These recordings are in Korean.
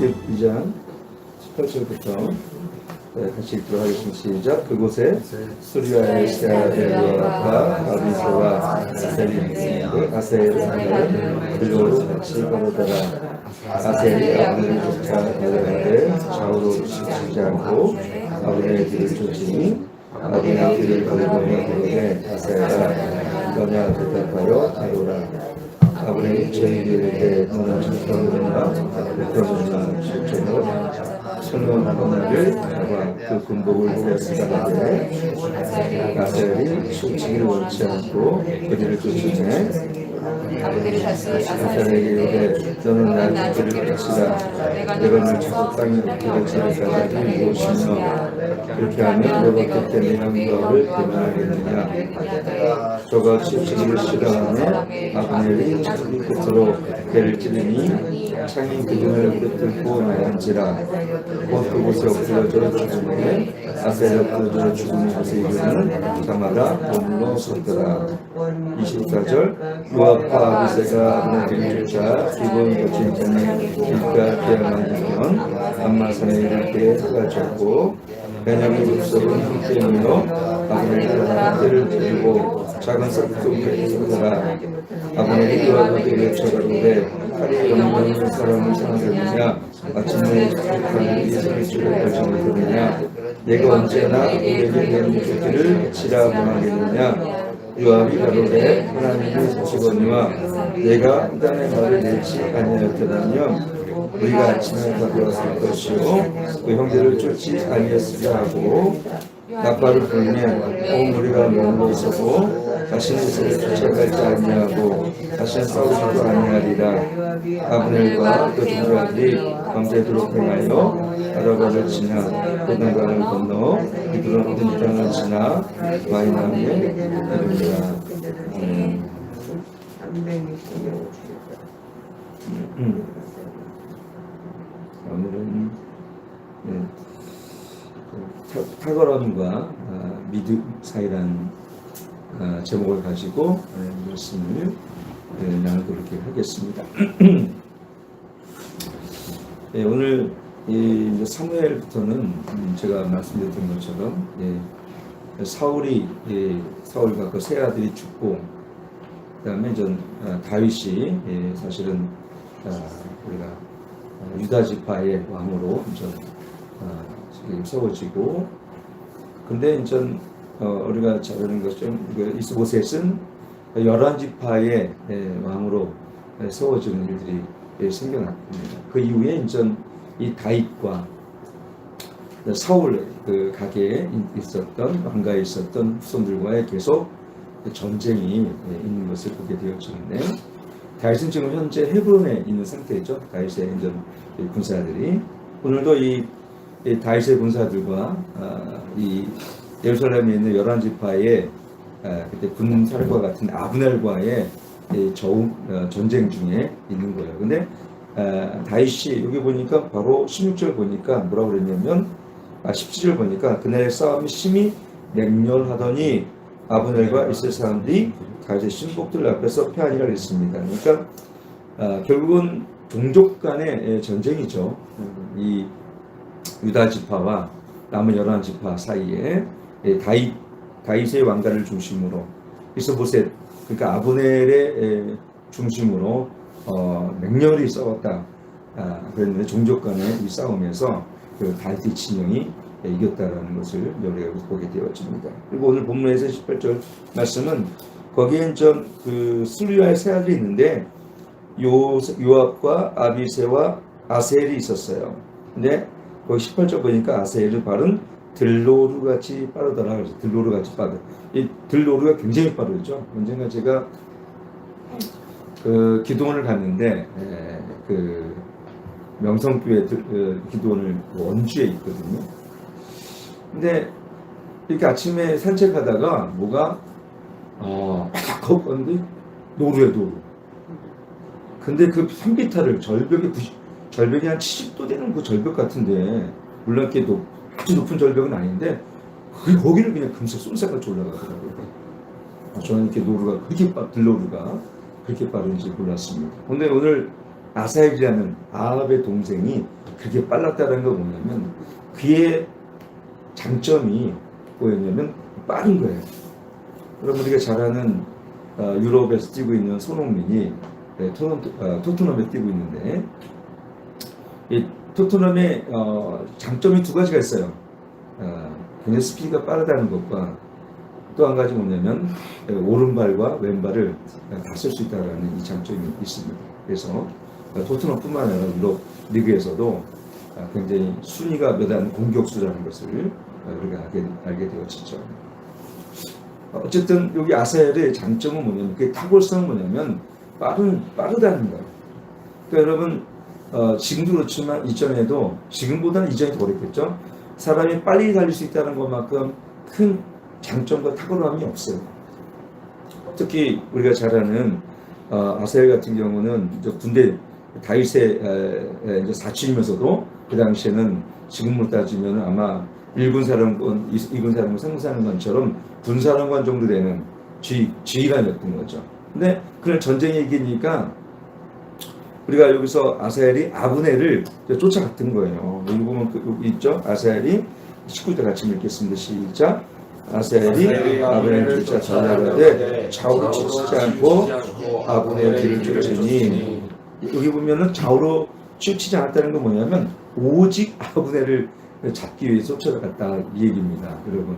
레비기 2장 18절부터 네, 같이 읽도록 하겠습니다. 시작. 그곳에 수리아의 아비세와 아셀이 아셀의 하늘 그리고 같이 걸어다가 아셀이 아버지를 쫓아 달려가되 좌우로 지치지 않고 아버지의 길을 쫓으니 아버지의 길을 걸으며 그러되 아셀아 너냐 대답하여 다루라 아버지 저희들에게 너는 정성이나 그러나 실제로 설명하거나를 잡아 그 군복을 보였으다하되 아셀이 숨치기를 원치 않고 그들을 쫓으네 아버지를 다시 아셀에게 이르되 너는 날 그들을 쫓으라 내가 널 자꾸 땅에 기다리지 않게 무엇이며 그렇게 하면 그때 내 영광을 대면하겠느냐 저가 칩치기를 싫어하며 아브넬이 창이 끝으로 배를 찌르니 창이 그등을 끄뚫고 나간지라. 곧 그곳에 엎드려져 죽음에 아셀이 엎드려져 죽은 곳에 이르는 사마라 머물러 섰더라. 24절 요압과 아비세가 아브넬을 쫓아 기본 거친 전에 길가 되면 암마산에 이를 때 해가 졌고 베냐민 족속은 함께 모여 아브넬을 함께를 드리고 작은 싹둑에 서더라. 아브넬이 요압에게 외쳐가 로되 칼이 없는 사람을 생각하느냐 아침에 하늘이 소리치를 결정을 들으냐 내가 언제나 우리에게 내는 조끼를 치라 원하겠느냐 요압이 가로되 하나님의 자식언니와 내가 이단의 말을 내지 아니하였더라면 우리가 아침에 가져왔을 것이요 그 형제를 쫓지 아니했으려 하고 나팔을 불면 온 우리가 머물러 있었고 다시는 이스를 쫓아가지 아니하고 다시는 싸우지도 아니하리라 아브넬과 그 동료들이 밤새도록 행하여 아라바를 지나 그 동강을 건너 이들은 어떤 땅을 지나 마이남에 이릅니다 음. 음. 오늘은 네, 그 탁- 탁월함과 아, 믿음 아, 제목을 가지고 네, 말씀을 네, 나누도록 하겠습니다. 네, 오늘 이 이제 사무엘부터는 음, 제가 말씀드렸던 것처럼 예, 사울이 예, 사울과 그 세 아들이 죽고 그다음에 전 아, 다윗이 예, 사실은 아, 우리가 어, 유다 지파의 왕으로 세워지고 근데 이제 어, 우리가 잘 아는 것처럼 그 이스보셋은 열한 지파의 예, 왕으로 예, 세워지는 일들이 예, 생겨났습니다. 그 이후에 이제 이 다윗과 사울 그 가게에 있었던 왕가에 있었던 후손들과의 계속 전쟁이 예, 있는 것을 보게 되었는데 다윗은 지금 현재 헤브론에 있는 상태죠. 다윗의 이제 이 군사들이 오늘도 이, 이 다윗의 군사들과 아, 이 예루살렘에 있는 열한 지파의 아, 그때 군사과 같은 아브넬과의 어, 전쟁 중에 있는 거예요. 근데 아, 다윗이 여기 보니까 바로 16절 보니까 뭐라고 그랬냐면 아, 17절 보니까 그날의 싸움이 심히 맹렬하더니 아브넬과 이스라엘 사람들이 다윗의 신복들 앞에서 패하니라 그랬습니다. 그러니까 아, 결국은 종족 간의 예, 전쟁이죠. 이 유다 지파와 남은 열한 지파 사이에 예, 다윗 다윗의 왕가를 중심으로 이스보셋 그러니까 아브넬의 예, 중심으로 어, 맹렬히 싸웠다. 아, 그랬는데 종족 간의 이 싸움에서 그 다윗의 진영이 예, 이겼다라는 것을 우리가 보게 되어집니다. 그리고 오늘 본문에서 18절 말씀은 거기엔 좀그 수리아의 세 아들이 있는데 요 요압과 아비세와 아셀이 있었어요. 근데 거기 18절 보니까 아셀은 발은 들로루 같이 빠르더라. 그래서 들로루 같이 빠르. 이 들로루가 굉장히 빠르죠. 언젠가 제가 그 기도원을 갔는데 에, 그 명성교회 들- 그 기도원을 원주에 있거든요. 근데 이렇게 아침에 산책하다가 뭐가 어, 팍 걷는데 노루에 노루. 근데 그 산비탈을 절벽에 90, 절벽이 한 70도 되는 그 절벽 같은데 물론 이렇게 높, 아주 높은 절벽은 아닌데 그 거기를 그냥 금세 쏜살같이 올라가더라고요. 아, 저는 이렇게 노루가 그렇게 빠, 들노루가 그렇게 빠른지 몰랐습니다. 근데 오늘 아사엘이라는 아합의 동생이 그게 빨랐다는 거 뭐냐면 그의 장점이 뭐였냐면 빠른 거예요. 여러분 우리가 잘 아는 어, 유럽에서 뛰고 있는 손흥민이 네, 어, 토트넘에 뛰고 있는데 이 토트넘의 어, 장점이 두 가지가 있어요. 어, 굉장히 스피드가 빠르다는 것과 또 한 가지 뭐냐면 예, 오른발과 왼발을 다 쓸 수 있다는 이 장점이 있습니다. 그래서 어, 토트넘뿐만 아니라 유럽 리그에서도 아, 굉장히 순위가 몇 안 공격수라는 것을 어, 우리가 알게, 알게 되었죠. 어쨌든 여기 아사엘의 장점은 뭐냐면 그 탁월성은 뭐냐면 빠른 빠르다는 거예요. 그러니까 여러분 어, 지금도 그렇지만 이전에도 지금보다는 이전이 더 어렵겠죠. 사람이 빨리 달릴 수 있다는 것만큼 큰 장점과 탁월함이 없어요. 특히 우리가 잘 아는 어, 아사엘 같은 경우는 군대 다윗의 에, 에, 사치이면서도 그 당시에는 지금으로 따지면 아마 일군 사령관, 이- 이군 사령관, 상군 사령관처럼 군 사령관 정도 되는 지휘, 지휘관이었던 거죠. 근데 그런 전쟁 얘기니까 우리가 여기서 아사엘이 아브넬을 쫓아갔던 거예요. 여기 보면 그, 여기 있죠? 아사엘이 19절 같이 읽겠습니다. 시작. 아사엘이 아브넬을 쫓아 전략하되 좌우로 치지 않고 아브넬의 길을 쫓으니 여기 보면은 좌우로 치우치지 않았다는 건 뭐냐면 오직 아브넬을 잡기 위해 쫓아갔다 이 얘기입니다. 여러분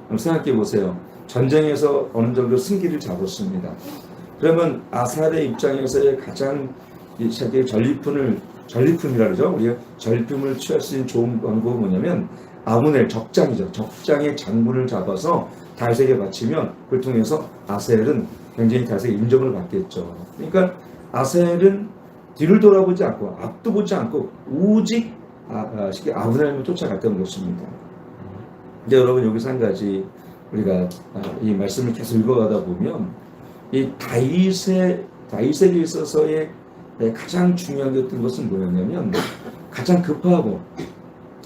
한번 생각해 보세요. 전쟁에서 어느 정도 승기를 잡았습니다. 그러면 아살의 입장에서의 가장 이 자기의 전리품을 전리품이라 그러죠. 우리가 전리품을 취할 수 있는 좋은 방법은 뭐냐면 아문엘 적장이죠. 적장의 장군을 잡아서 다윗에게 바치면 그걸 통해서 아셀은 굉장히 다윗에게 인정을 받겠죠. 그러니까 아셀은 뒤를 돌아보지 않고 앞도 보지 않고 오직 아, 아, 아브넬을 쫓아갔던 것입니다. 근데 여러분 여기서 한 가지 우리가 아, 이 말씀을 계속 읽어가다 보면 이 다윗의 다윗에게 있어서의 네, 가장 중요했던 것은 뭐였냐면 가장 급하고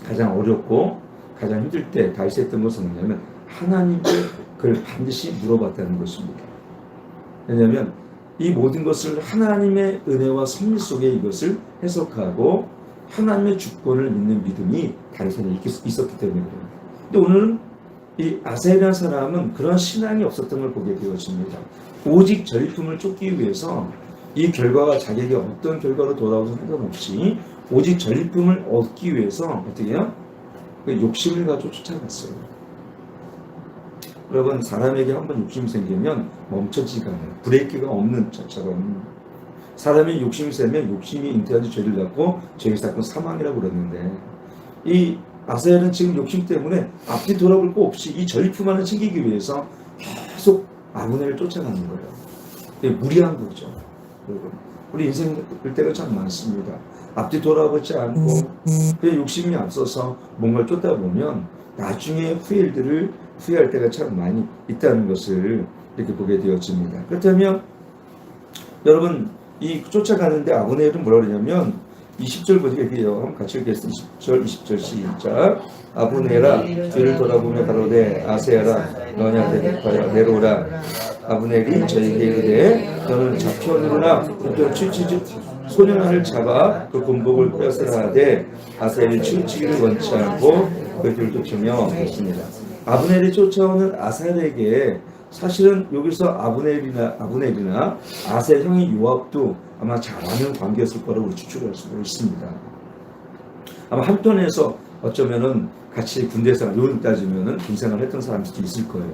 가장 어렵고 가장 힘들 때 다윗이 했던 것은 뭐냐면 하나님께 그걸 반드시 물어봤다는 것입니다. 왜냐하면 이 모든 것을 하나님의 은혜와 섭리 속에 이것을 해석하고 하나님의 주권을 믿는 믿음이 다윗에게 있- 있었기 그래요. 근데 오늘은 이 아셀이라는 사람은 그런 신앙이 없었던 걸 보게 되었습니다. 오직 전리품을 쫓기 위해서 이 결과가 자기에게 어떤 결과로 돌아오든 상관없이 오직 전리품을 얻기 위해서 어떻게 해요? 그 욕심을 가지고 쫓아갔어요. 여러분 사람에게 한번 욕심이 생기면 멈춰지가 않아요. 브레이크가 없는 차처럼 사람이 욕심이 세면 욕심이 잉태하지 죄를 낳고 죄를 쌓고 사망이라고 그러는데 이 아사엘은 지금 욕심 때문에 앞뒤 돌아볼 거 없이 이 전리품만을 챙기기 위해서 계속 아브넬을 쫓아가는 거예요. 무리한 거죠. 여러분. 우리 인생 그럴 때가 참 많습니다. 앞뒤 돌아보지 않고 그 욕심이 앞서서 뭔가를 쫓다 보면 나중에 후일들을 후회할 때가 참 많이 있다는 것을 이렇게 보게 되었습니다. 그렇다면 여러분 이 쫓아가는데 아브넬은 뭐라 그러냐면 20절 보니까 이게요. 한번 같이 읽겠습니다. 20절, 20절 시작. 아브넬아 뒤를 돌아보며 가로되 아세아라 너냐 대파야 내려오라 아브넬이 저에게 이르되 너는 잡혀오느라 그때 치치지 소년을 잡아 그 군복을 빼앗으라 하되 아사엘이 치우치기를 원치 않고 그들을 쫓으며 했습니다. 아브넬이 쫓아오는 아사엘에게 사실은 여기서 아브넬이나 아브넬이나 아셀 형의 요압도 아마 잘하는 관계였을 거라고 추측할 수 있습니다. 아마 한편에서 어쩌면은 같이 군대에서 요인 따지면은 군생활을 했던 사람이 있을 거예요.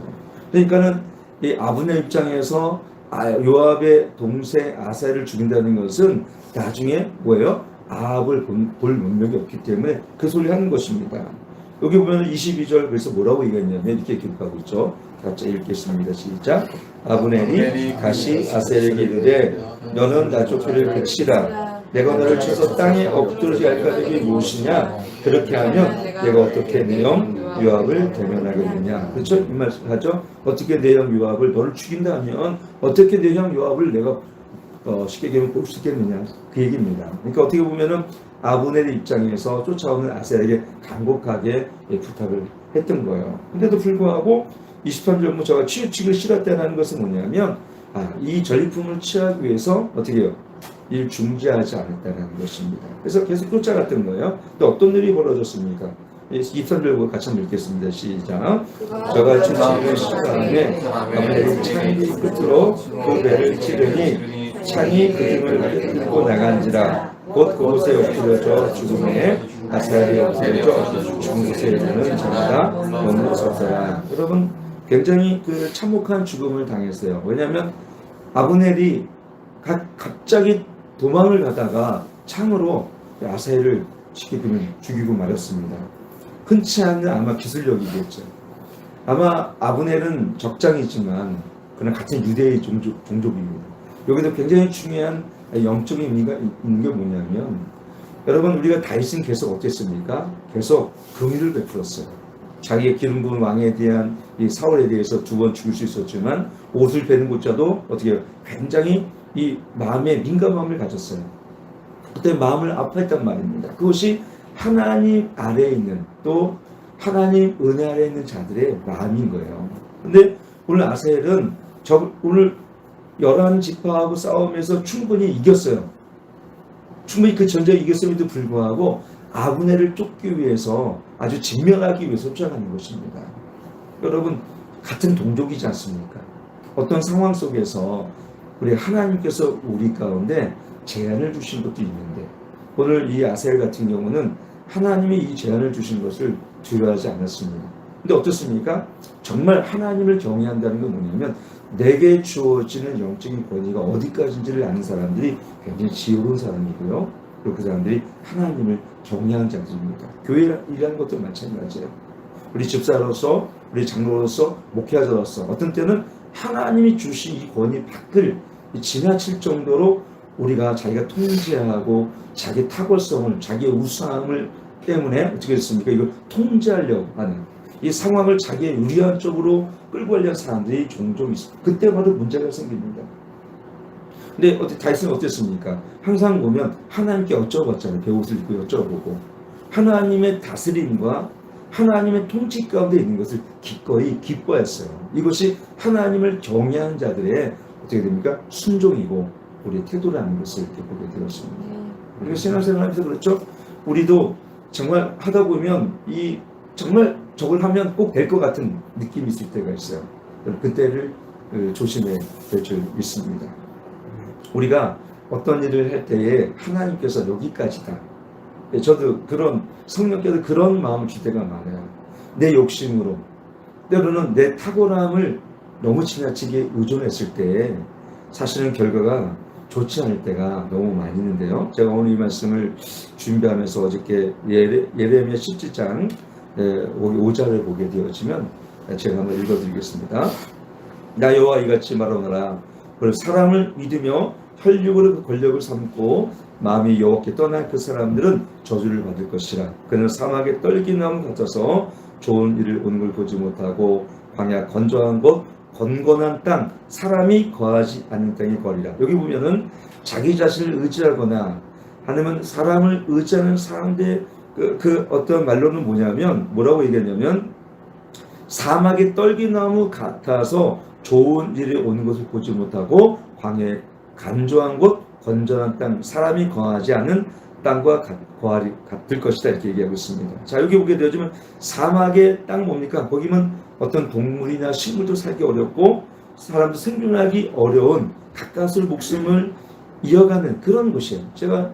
그러니까는 이 아브넬 입장에서 아, 요압의 동생 아사를 죽인다는 것은 나중에 뭐예요? 아합을 본- 볼 능력이 없기 때문에 그 소리를 하는 것입니다. 여기 보면 22절 그래서 뭐라고 얘기했냐면 이렇게 기록하고 있죠. 같이 읽겠습니다. 시작. 아브넬이 다시 아셀에게 이르되 너는 나 쫓기를 그치라. 내가 너를 쳐서 땅에 엎드러지 할 까닭이 무엇이냐? 그렇게 하면 내가 어떻게 내형 요압을 대면하겠느냐? 그렇죠? 이 말씀하죠. 어떻게 내형 요압을 너를 죽인다면 어떻게 내형 요압을 내가 어, 쉽게 얘기하면 볼 수 있겠느냐? 그 얘기입니다. 그러니까 어떻게 보면은 아브넬의 입장에서 쫓아오는 아셀에게 간곡하게 예, 부탁을 했던 거예요. 근데도 불구하고 23절 뭐 제가 치우치기를 싫었다는 것은 뭐냐면 아, 이 전리품을 취하기 위해서 어떻게 해요? 일 중지하지 않았다는 것입니다. 그래서 계속 쫓아갔던 거예요. 또 어떤 일이 벌어졌습니까? 이 입선들과 같이 한번 읽겠습니다. 시작. 저가 주시는 시간에 아무래도 창이 끝으로 그 배를 찌르니 창이 그 등을 끌고 나간지라 곧 그곳에 엎드려져 죽음에 아사리 엎드려져 죽은 곳에 이르는 자마다 너무 섰어야 여러분 굉장히 그 참혹한 죽음을 당했어요. 왜냐하면 아브넬이 가- 갑자기 도망을 가다가 창으로 아사엘을 죽이고 말았습니다. 흔치 않은 아마 기술력이겠죠. 아마 아브넬은 적장이지만 그는 같은 유대의 종족, 종족입니다. 여기도 굉장히 중요한 영적인 의미가 있는 게 뭐냐면 여러분 우리가 다윗은 계속 어땠습니까? 계속 긍휼을 베풀었어요. 자기의 기름 부은 왕에 대한 이 사울에 대해서 두 번 죽을 수 있었지만 옷을 베는 곳자도 어떻게 해요? 굉장히 이 마음에 민감함을 가졌어요. 그때 마음을 아파했단 말입니다. 그것이 하나님 아래에 있는 또 하나님 은혜 아래에 있는 자들의 마음인 거예요. 근데 오늘 아셀은 저 오늘 열한 지파하고 싸우면서 충분히 이겼어요. 충분히 그 전쟁에 이겼음에도 불구하고 아브네를 쫓기 위해서 아주 진멸하기 위해서 쫓아가는 것입니다. 여러분 같은 동족이지 않습니까? 어떤 상황 속에서 우리 하나님께서 우리 가운데 제안을 주신 것도 있는데 오늘 이 아셀 같은 경우는 하나님이 이 제안을 주신 것을 두려워하지 않았습니다. 근데 어떻습니까? 정말 하나님을 경외한다는 건 뭐냐면 내게 주어지는 영적인 권위가 어디까지인지를 아는 사람들이 굉장히 지혜로운 사람이고요. 그 사람들이 하나님을 경외하는 자들입니다. 교회라는 것도 마찬가지예요. 우리 집사로서, 우리 장로로서, 목회자로서 어떤 때는 하나님이 주신 이 권위 밖을 지나칠 정도로 우리가 자기가 통제하고 자기 탁월성을, 자기의 우수함을 때문에 어떻게 됐습니까? 이걸 통제하려고 하는 이 상황을 자기의 유리한 쪽으로 끌고 가려는 사람들이 종종 있습니다. 그때 바로 문제가 생깁니다. 근데 어떻게 다이슨 어땠습니까? 항상 보면 하나님께 여쭤봤잖아요. 배옷을 입고 여쭤보고 하나님의 다스림과 하나님의 통치 가운데 있는 것을 기꺼이 기뻐했어요. 이것이 하나님을 경외하는 자들의 어떻게 됩니까? 순종이고 우리의 태도라는 것을 이렇게 보게 되었습니다. 우리가 신앙생활하면서 그렇죠. 우리도 정말 하다 보면 이 정말 저걸 하면 꼭 될 것 같은 느낌이 있을 때가 있어요. 그때를 그, 조심해야 될줄 믿습니다. 우리가 어떤 일을 할 때에 하나님께서 여기까지다. 예, 저도 그런 성령께서 그런 마음을 줄 때가 많아요. 내 욕심으로 때로는 내 탁월함을 너무 지나치게 의존했을 때 사실은 결과가 좋지 않을 때가 너무 많이 있는데요. 제가 오늘 이 말씀을 준비하면서 어저께 예레, 예레미야 17장 5절을 보게 되어지면 제가 한번 읽어드리겠습니다. 나 여호와 이같이 말하노라 그 사람을 믿으며 혈육으로 그 권력을 삼고 마음이 여호와께 떠난 그 사람들은 저주를 받을 것이라. 그는 사막에 떨기나무 같아서 좋은 일을 오는 걸 보지 못하고 광야 건조한 곳 건건한 땅 사람이 거하지 않는 땅에 거리라. 여기 보면은 자기 자신을 의지하거나 아니면 사람을 의지하는 사람들의 그, 그 어떤 말로는 뭐냐면 뭐라고 얘기했냐면 사막의 떨기나무 같아서 좋은 일이 오는 것을 보지 못하고 광야에 간조한 곳 건전한 땅 사람이 거하지 않은 땅과 같- 거하리 같을 것이다 이렇게 얘기하고 있습니다. 자 여기 보게 되어지면 사막의 땅 뭡니까? 거기면 어떤 동물이나 식물도 살기 어렵고 사람도 생존하기 어려운 가까스로 목숨을 이어가는 그런 곳이에요. 제가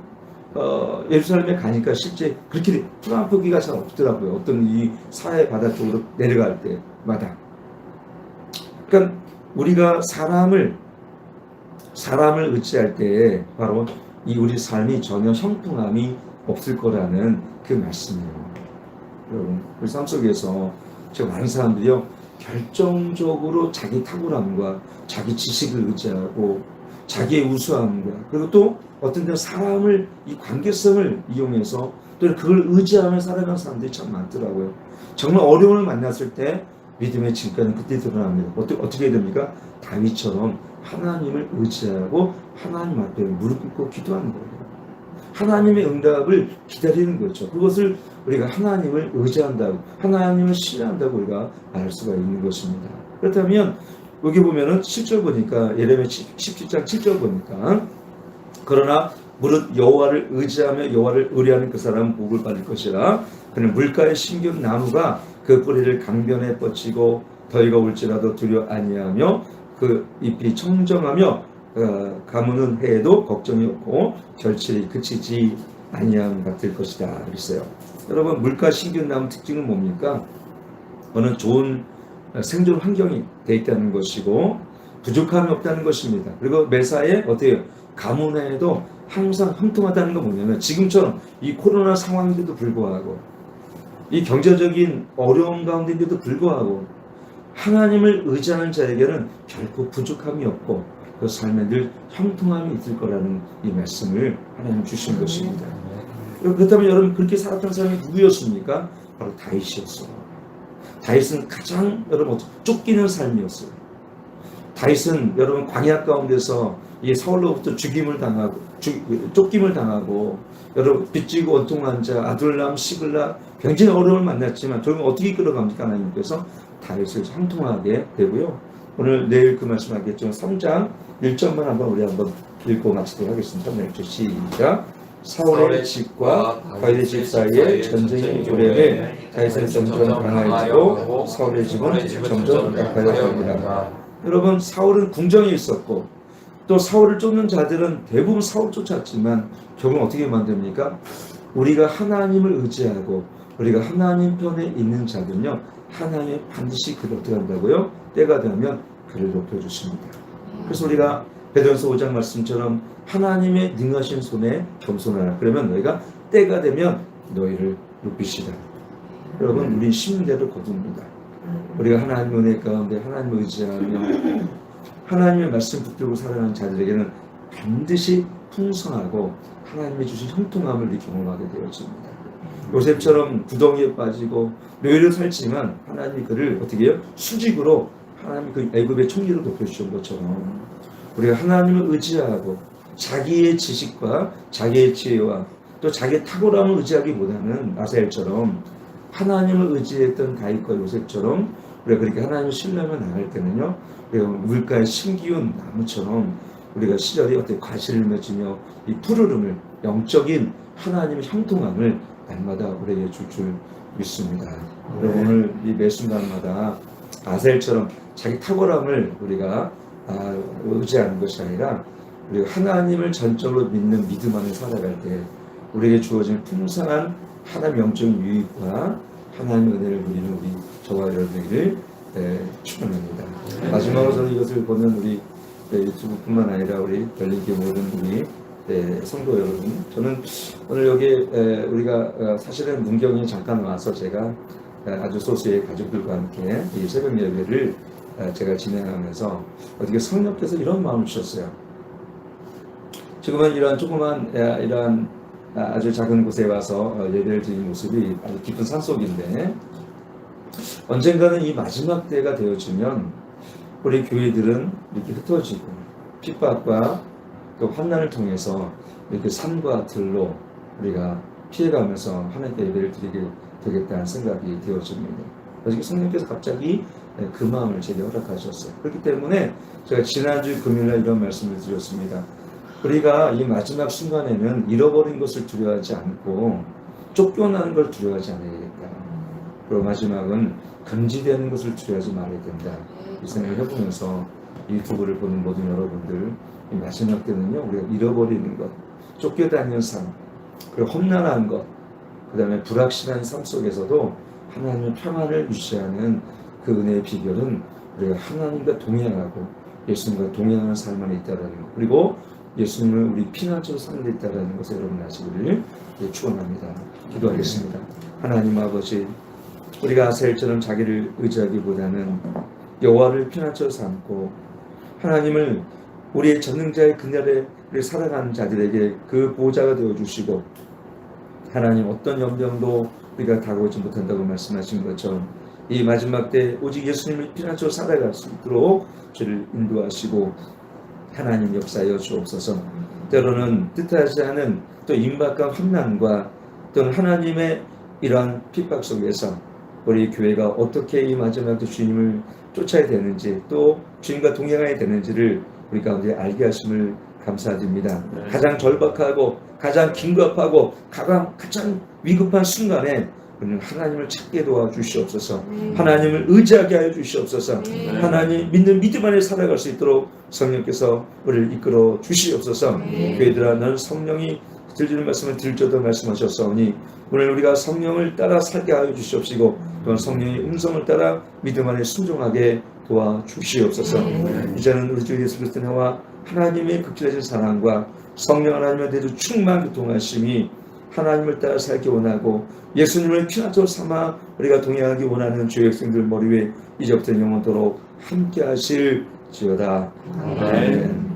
어, 예루살렘에 가니까 실제 그렇게 트럼프기가 잘 없더라고요. 어떤 이 사해 바다 쪽으로 내려갈 때마다. 그러니까 우리가 사람을 사람을 의지할 때에 바로 이 우리 삶이 전혀 형통함이 없을 거라는 그 말씀이에요. 여러분, 우리 삶 속에서 제가 많은 사람들이요 결정적으로 자기 탁월함과 자기 지식을 의지하고 자기의 우수함과 그리고 또 어떤 때는 사람을 이 관계성을 이용해서 또 그걸 의지하며 살아가는 사람들이 참 많더라고요. 정말 어려움을 만났을 때 믿음의 진가는 그때 드러납니다. 어떻게, 어떻게 됩니까? 다윗처럼 하나님을 의지하고 하나님 앞에 무릎 꿇고 기도하는 거예요. 하나님의 응답을 기다리는 거죠. 그것을 우리가 하나님을 의지한다고, 하나님을 신뢰한다고 우리가 알 수가 있는 것입니다. 그렇다면 여기 보면은 7절 보니까 예레미야 17장 7절 보니까 그러나 무릇 여호와를 의지하며 여호와를 의뢰하는 그 사람은 복을 받을 것이라 그는 물가에 심겨운 나무가 그 뿌리를 강변에 뻗치고 더위가 올지라도 두려 아니하며 그 잎이 청정하며 어, 가무는 해에도 걱정이 없고 결실이 그치지 아니함 같을 것이다 그랬어요. 여러분 물가 심겨운 나무 특징은 뭡니까? 그거는 좋은 생존 환경이 돼 있다는 것이고 부족함이 없다는 것입니다. 그리고 매사에 어때요? 가뭄에도 항상 형통하다는 건 뭐냐면 지금처럼 이 코로나 상황인데도 불구하고 이 경제적인 어려움 가운데인데도 불구하고 하나님을 의지하는 자에게는 결코 부족함이 없고 그 삶에 늘 형통함이 있을 거라는 이 말씀을 하나님 주신 것입니다. 그렇다면 여러분 그렇게 살았던 사람이 누구였습니까? 바로 다윗이었어요. 다윗은 가장 여러분 쫓기는 삶이었어요. 다윗은 여러분 광야 가운데서 이 사울로부터 죽임을 당하고 죽, 쫓김을 당하고 여러분 빚지고 원통한 자 아둘람 시글라 굉장히 어려움을 만났지만 결국 어떻게 이끌어갑니까 하나님께서 다윗을 형통하게 되고요. 오늘 내일 그 말씀하겠지만 3장 1절만 한번 우리 한번 읽고 마치도록 하겠습니다. 3장 1절 시작 사울의 집과 다윗의 집 사이에 전쟁이 오래매 다윗은 점점 강화해지고 사울의 집은 점점 약해져갑니다. 여러분 사울은 궁정에 있었고 또 사울을 쫓는 자들은 대부분 사울 쫓았지만 결국 어떻게 만듭니까? 우리가 하나님을 의지하고 우리가 하나님 편에 있는 자들은요 하나님이 반드시 그를 어떻게 한다고요? 때가 되면 그를 높여주십니다. 그래서 우리가 베드로서 5장 말씀처럼 하나님의 능하신 손에 겸손하라. 그러면 너희가 때가 되면 너희를 높이시다. 여러분 우리 심대를 거둡니다. 우리가 하나님 은혜 가운데 하나님을 의지하며 하나님의 말씀 붙들고 살아가는 자들에게는 반드시 풍성하고 하나님이 주신 형통함을 경험하게 되어집니다. 요셉처럼 구덩이에 빠지고 뇌를 살지만 하나님이 그를 어떻게 해요? 수직으로 하나님이 그 애굽의 총리로 높여주신 것처럼 우리가 하나님을 의지하고 자기의 지식과 자기의 지혜와 또 자기의 탁월함을 의지하기보다는 아사엘처럼 하나님을 의지했던 다윗과 요셉처럼 우리가 그렇게 하나님을 신뢰하며 나갈 때는요 우리가 물가에 심기운 나무처럼 우리가 시절이 어떻게 과실을 맺으며 이 푸르름을 영적인 하나님의 형통함을 날마다 우리에게 줄줄 믿습니다. 그리고 오늘 이 매 순간마다 아셀처럼 자기 탁월함을 우리가 아, 의지하는 것이 아니라 우리가 하나님을 전적으로 믿는 믿음 안에 살아갈 때 우리에게 주어진 풍성한 하나님 영적인 유익과 하나님의 은혜를 누리는 우리 저와 여러분에게 네, 축원합니다. 마지막으로 저는 이것을 보는 우리 네, 유튜브뿐만 아니라 우리 별님께 모든 우리 네, 성도 여러분, 저는 오늘 여기 에, 우리가 어, 사실은 문경에 잠깐 와서 제가 에, 아주 소수의 가족들과 함께 이 새벽 예배를 에, 제가 진행하면서 어떻게 성령께서 이런 마음을 주셨어요. 지금은 이런 조그만 에, 이런 아, 아주 작은 곳에 와서 어, 예배를 드리는 모습이 아주 깊은 산속인데 언젠가는 이 마지막 때가 되어지면 우리 교회들은 이렇게 흩어지고 핍박과 또 환난을 통해서 이렇게 산과 들로 우리가 피해가면서 하나님께 예배를 드리게 되겠다는 생각이 되어집니다. 그래서 성령께서 갑자기 그 마음을 제게 허락하셨어요. 그렇기 때문에 제가 지난주 금요일에 이런 말씀을 드렸습니다. 우리가 이 마지막 순간에는 잃어버린 것을 두려워하지 않고 쫓겨나는 걸 두려워하지 않아야 겠다. 그리고 마지막은 금지되는 것을 두려워하지 말아야 된다. 이 생각을 해보면서 유튜브를 보는 모든 여러분들 이 마지막 때는요 우리가 잃어버리는 것, 쫓겨다니는 삶, 그리고 험난한 것, 그 다음에 불확실한 삶 속에서도 하나님의 평안을 유지하는 그 은혜의 비결은 우리가 하나님과 동행하고 예수님과 동행하는 삶 안에 있다는 것. 그리고 예수님을 우리 피난처로 삼는 데 있다는 것을 여러분 아시기를 축원합니다. 기도하겠습니다. 하나님 아버지, 우리가 아셀처럼 자기를 의지하기보다는 여호와를 피난처로 삼고 하나님을 우리의 전능자의 그날에 살아가는 자들에게 그 보호자가 되어 주시고 하나님 어떤 염병도 우리가 다가오지 못한다고 말씀하신 것처럼 이 마지막 때 오직 예수님을 피난처로 살아갈 수 있도록 저를 인도하시고 하나님 역사여 주옵소서. 때로는 뜻하지 않은 또 임박한 환난과 또는 하나님의 이러한 핍박 속에서 우리 교회가 어떻게 이 마지막 때 주님을 쫓아야 되는지 또 주님과 동행해야 되는지를 우리 가운데 알게 하심을 감사드립니다. 네. 가장 절박하고 가장 긴급하고 가장 가장 위급한 순간에 우리는 하나님을 찾게 도와주시옵소서. 하나님을 의지하게 하여 주시옵소서. 네. 하나님 믿는 믿음 안에 살아갈 수 있도록 성령께서 우리를 이끌어 주시옵소서. 네. 교회들아 너는 성령이 들리는 말씀을 들저도 말씀하셨사오니 오늘 우리가 성령을 따라 살게 하여 주시옵시고 또한 성령의 음성을 따라 믿음 안에 순종하게 도와 주시옵소서. 네. 이제는 우리 주 예수 그리스도 나와 하나님의 극진하신 사랑과 성령 하나님의 대주 충만 교통하심이 하나님을 따라 살기 원하고 예수님을 피난처 삼아 우리가 동행하기 원하는 주의 백성들 머리 위에 이제부터 영원토록 함께 하실 지어다. 아멘.